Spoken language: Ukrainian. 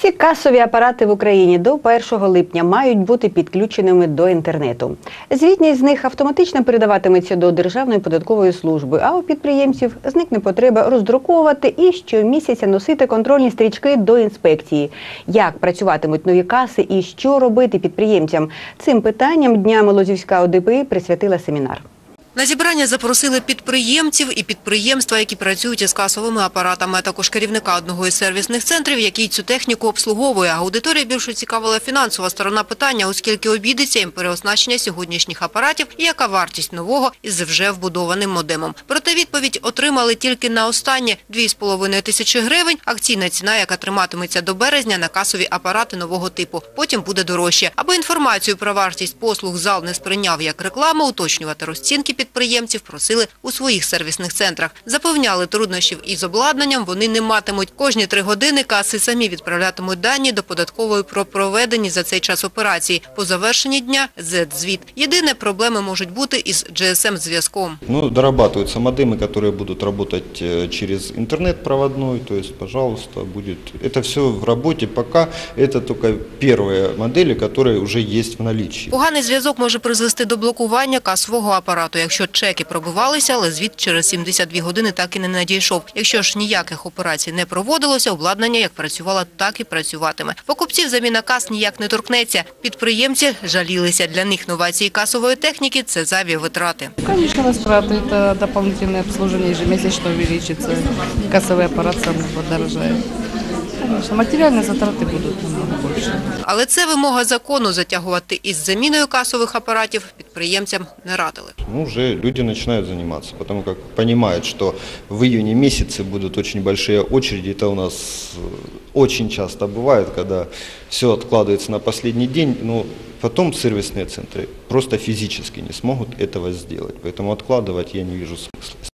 Всі касові апарати в Україні до 1 липня мають бути підключеними до інтернету. Звітність з них автоматично передаватиметься до Державної податкової служби, а у підприємців зникне потреба роздруковувати і щомісяця носити контрольні стрічки до інспекції. Як працюватимуть нові каси і що робити підприємцям? Цим питанням днями Лозівська ОДПІ присвятила семінар. На зібрання запросили підприємців і підприємства, які працюють із касовими апаратами, а також керівника одного із сервісних центрів, який цю техніку обслуговує. Аудиторія більше цікавила фінансова сторона питання, оскільки обійдеться їм переоснащення сьогоднішніх апаратів і яка вартість нового із вже вбудованим модемом. Проте відповідь отримали тільки на останнє – 2,5 тисячі гривень, акційна ціна, яка триматиметься до березня на касові апарати нового типу. Потім буде дорожче. Аби інформацію про вартість послуг зал не сприйняв як рекламу, уточнювати розцінки підприємців просили у своїх сервісних центрах. Запевняли, труднощів із обладнанням вони не матимуть. Кожні три години каси самі відправлятимуть дані до податкової про проведені за цей час операції. По завершенні дня – Z-звіт. Єдине, проблеми можуть бути із GSM-зв'язком. Ну, дорабатываются модемы, которые будут работать э, через интернет проводной, то есть, пожалуйста, будет. Это все в работе, пока это только первые модели, которые уже есть в наличии. Поганий зв'язок може призвести до блокування касового апарату, якщо чеки пробивалися, але звіт через 72 години так і не надійшов. Якщо ж ніяких операцій не проводилося, обладнання як працювало, так і працюватиме. Покупців заміна кас ніяк не торкнеться. Підприємці жалілися. Для них новації касової техніки – це зайві витрати. Конечно, растраты, это дополнительное обслуживание ежемесячно увеличится. Кассовый аппарат сам подорожает. Конечно, материальные затраты будут намного больше. Але це вимога закону затягувати із заміною касових апаратів підприємцям не радили. Ну, уже люди начинают заниматься, потому как понимают, что в июне месяце будут очень большие очереди. Это у нас э, очень часто бывает, когда все откладывается на последний день, но потом сервисные центры просто физически не смогут этого сделать. Поэтому откладывать я не вижу смысла.